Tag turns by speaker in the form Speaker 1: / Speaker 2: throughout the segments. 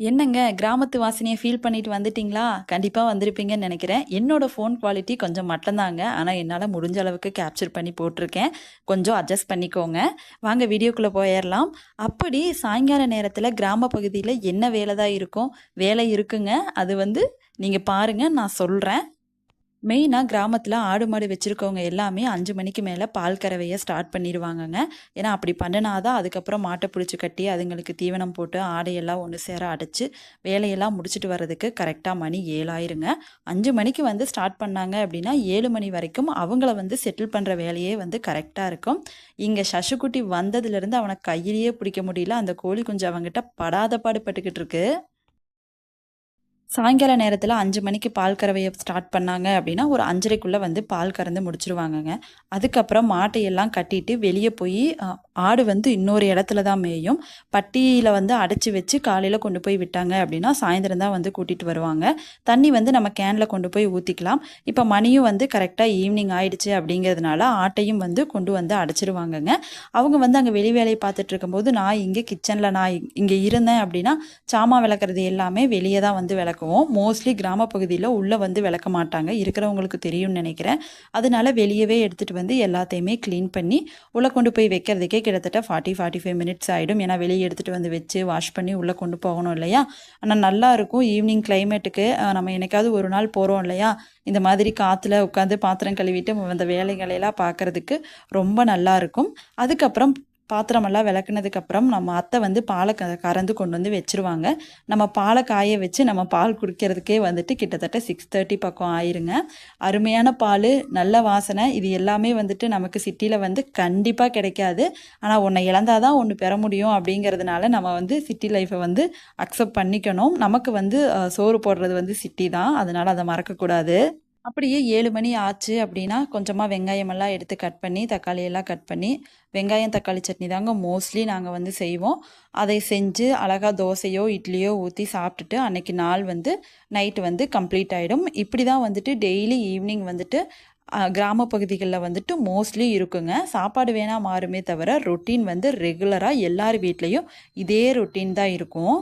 Speaker 1: என்னங்க கிராமத்து வாசனையை ஃபீல் பண்ணிட்டு வந்துட்டீங்களா? கண்டிப்பாக வந்திருப்பீங்கன்னு நினைக்கிறேன் என்னோட ஃபோன் குவாலிட்டி கொஞ்சம் மட்டும்தாங்க ஆனால் என்னால் முடிஞ்ச அளவுக்கு கேப்சர் பண்ணி போட்டிருக்கேன் கொஞ்சம் அட்ஜஸ்ட் பண்ணிக்கோங்க. வாங்க வீடியோக்குள்ளே போயிடலாம் அப்படி சாயங்கால நேரத்தில் கிராம பகுதியில் என்ன வேலை தான் இருக்கும்? வேலை இருக்குங்க. அது வந்து நீங்கள் பாருங்கள் நான் சொல்கிறேன் மெயினாக கிராமத்தில் ஆடு, மாடு வச்சுருக்கவங்க எல்லாமே அஞ்சு மணிக்கு மேலே பால் கறவையை ஸ்டார்ட் பண்ணிடுவாங்கங்க ஏன்னா, அப்படி பண்ணுனா தான் அதுக்கப்புறம் மாட்டை பிடிச்சி கட்டி, அதுங்களுக்கு தீவனம் போட்டு, ஆடையெல்லாம் ஒன்று சேர அடைச்சு, வேலையெல்லாம் முடிச்சுட்டு வர்றதுக்கு கரெக்டாக மணி ஏழாயிருங்க அஞ்சு மணிக்கு வந்து ஸ்டார்ட் பண்ணாங்க அப்படின்னா, ஏழு மணி வரைக்கும் அவங்கள வந்து செட்டில் பண்ணுற வேலையே வந்து கரெக்டாக இருக்கும். இங்கே சசுக்குட்டி வந்ததுலேருந்து அவனை கையிலேயே பிடிக்க முடியல. அந்த கோழி குஞ்சு அவங்ககிட்ட படாத பாடுபட்டுக்கிட்டு இருக்கு. சாயங்கால நேரத்தில் அஞ்சு மணிக்கு பால் கறவையை ஸ்டார்ட் பண்ணாங்க அப்படின்னா, ஒரு 5:30க்குள்ள வந்து பால் கறந்து முடிச்சிருவாங்கங்க. அதுக்கப்புறம் மாட்டையெல்லாம் கட்டிட்டு வெளியே போய் ஆடு வந்து இன்னொரு இடத்துல தான் மேயும். பட்டியில் வந்து அடைச்சி வச்சு காலையில் கொண்டு போய் விட்டாங்க அப்படின்னா, சாயந்தரம் தான் வந்து கூட்டிகிட்டு வருவாங்க. தண்ணி வந்து நம்ம கேனில் கொண்டு போய் ஊற்றிக்கலாம் இப்போ மணியும் வந்து கரெக்டாக ஈவினிங் ஆயிடுச்சு அப்படிங்கிறதுனால, ஆட்டையும் வந்து கொண்டு வந்து அடைச்சிருவாங்கங்க. அவங்க வந்து அங்கே வெளி வேலையை பார்த்துட்டு இருக்கும்போது, நான் இங்கே கிச்சனில் நான் இங்கே இருந்தேன் அப்படின்னா, சாமான் விளக்குறது எல்லாமே வெளியே தான் வந்து விளக்குவோம். மோஸ்ட்லி கிராமப்பகுதியில் உள்ளே வந்து விளக்க மாட்டாங்க. இருக்கிறவங்களுக்கு தெரியும்னு நினைக்கிறேன் அதனால வெளியவே எடுத்துகிட்டு வந்து எல்லாத்தையுமே க்ளீன் பண்ணி, உள்ளே கொண்டு போய் வைக்கிறதுக்கே கிட்டத்தட்ட 40, 45 மினிட்ஸ் ஆயிடும். ஏன்னா, வெளியே எடுத்துகிட்டு வந்து வச்சு, வாஷ் பண்ணி உள்ளே கொண்டு போகணும் இல்லையா? ஆனால் நல்லாயிருக்கும் ஈவினிங் கிளைமேட்டுக்கு நம்ம என்னைக்காவது ஒரு நாள் போகிறோம் இல்லையா? இந்த மாதிரி காற்றுல உட்காந்து பாத்திரம் கழுவிட்டு அந்த வேலைகளையெல்லாம் பார்க்கறதுக்கு ரொம்ப நல்லாயிருக்கும் அதுக்கப்புறம் பாத்திரமெல்லாம் விளக்குனதுக்கப்புறம், நம்ம அத்தை வந்து பாலை க கறந்து கொண்டு வந்து வச்சுருவாங்க. நம்ம பாலை காய வச்சு, நம்ம பால் குடிக்கிறதுக்கே வந்துட்டு கிட்டத்தட்ட 6:30 பக்கம் ஆயிருங்க. அருமையான பால் நல்ல வாசனை. இது எல்லாமே வந்துட்டு நமக்கு சிட்டியில் வந்து கண்டிப்பா கிடைக்காது. ஆனா, ஒண்ண இழந்தாதான் தான் பெற முடியும் அப்படிங்கிறதுனால, நம்ம வந்து சிட்டி லைஃப்பை வந்து அக்செப்ட் பண்ணிக்கணும். நமக்கு வந்து சோறு போடுறது வந்து சிட்டி தான். அதனால அதை மறக்கக்கூடாது. அப்படியே ஏழு மணி ஆச்சு அப்படின்னா, கொஞ்சமாக வெங்காயமெல்லாம் எடுத்து கட் பண்ணி, தக்காளி எல்லாம் கட் பண்ணி, வெங்காயம் தக்காளி சட்னி தாங்க மோஸ்ட்லி நாங்கள் வந்து செய்வோம். அதை செஞ்சு அழகா தோசையோ, இட்லியோ ஊற்றி சாப்பிட்டுட்டு, அன்னைக்கு நாள் வந்து நைட் வந்து கம்ப்ளீட் ஆகிடும் இப்படி தான் வந்துட்டு டெய்லி ஈவினிங் வந்துட்டு கிராம பகுதிகளில் வந்துட்டு மோஸ்ட்லி இருக்குங்க. சாப்பாடு வேணால் மாறுமே தவிர, ரொட்டீன் வந்து ரெகுலராக எல்லார் வீட்லேயும் இதே ரொட்டீன் தான் இருக்கும்.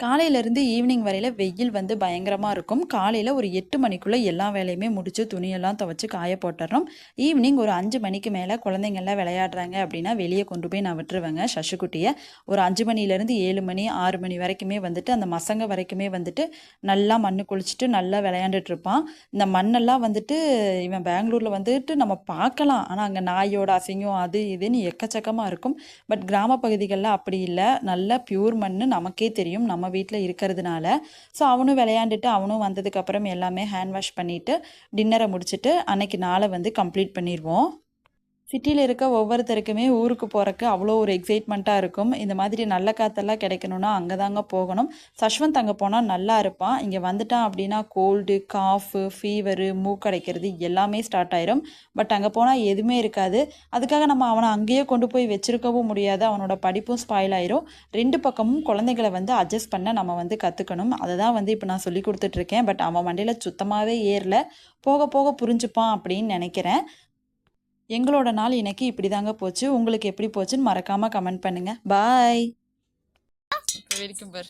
Speaker 1: காலையிலேருந்து ஈவினிங் வரையில் வெயில் வந்து பயங்கரமாக இருக்கும். காலையில் ஒரு எட்டு மணிக்குள்ளே எல்லா வேலையுமே முடித்து துணியெல்லாம் துவைச்சி காய போட்டுறோம் ஈவினிங் ஒரு அஞ்சு மணிக்கு மேலே குழந்தைங்கள்லாம் விளையாடுறாங்க அப்படின்னா, வெளியே கொண்டு போய் நான் விட்டுருவேங்க சசுக்குட்டியை ஒரு அஞ்சு மணிலேருந்து ஏழு மணி, ஆறு மணி வரைக்குமே வந்துட்டு, அந்த மசங்க வரைக்குமே வந்துட்டு, நல்லா மண்ணு குளிச்சுட்டு, நல்லா விளையாண்டுட்டு இருப்பான். இந்த மண்ணெல்லாம் வந்துட்டு இவன் பெங்களூரில் வந்துட்டு நம்ம பார்க்கலாம். ஆனால் அங்கே நாயோட அசிங்கம் அது இதுன்னு எக்கச்சக்கமாக இருக்கும். பட் கிராம பகுதிகளில் அப்படி இல்லை நல்ல பியூர் மண் நமக்கே தெரியும். நம்ம வீட்டில் இருக்கிறதுனால. ஸோ, அவனும் விளையாண்டுட்டு, அவனும் வந்ததுக்கப்புறம் எல்லாமே ஹேண்ட் வாஷ் பண்ணிவிட்டு டின்னரை முடிச்சுட்டு, அன்னைக்கு நாளை வந்து கம்ப்ளீட் பண்ணிடுவோம் சிட்டியில் இருக்க ஒவ்வொருத்தருக்குமே ஊருக்கு போகிறக்கு அவ்வளோ ஒரு எக்ஸைட்மெண்ட்டாக இருக்கும். இந்த மாதிரி நல்ல காற்றெல்லாம் கிடைக்கணும்னா, அங்கே தாங்க போகணும். சஷ்வந்த் அங்கே போனால் நல்லா இருப்பான். இங்கே வந்துட்டான் அப்படின்னா, கோல்டு, காஃபு, ஃபீவரு, மூக்கடைக்கிறது எல்லாமே ஸ்டார்ட் ஆயிரும். பட் அங்கே போனால் எதுவுமே இருக்காது. அதுக்காக நம்ம அவனை அங்கேயே கொண்டு போய் வச்சிருக்கவும் முடியாது. அவனோட படிப்பும் ஸ்பாயில் ஆயிரும். ரெண்டு பக்கமும் குழந்தைகளை வந்து அட்ஜஸ்ட் பண்ண நம்ம வந்து கற்றுக்கணும் அதை தான் வந்து இப்போ நான் சொல்லிக் கொடுத்துட்ருக்கேன் பட் அவன் வண்டியில் சுத்தமாகவே ஏறல. போக போக புரிஞ்சுப்பான் அப்படின்னு நினைக்கிறேன் எங்களோட நாள் இன்னைக்கு இப்படிதாங்க போச்சு. உங்களுக்கு எப்படி போச்சுன்னு மறக்காம கமெண்ட் பண்ணுங்க. பாய்.
Speaker 2: வரைக்கும் பாரு